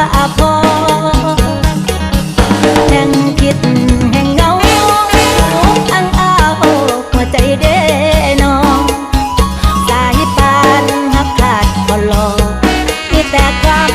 าพอแห่งคิดแห่งเงาอังอาวหัใจเด้นองสายปานหักขาดพอลอที่แต่ความ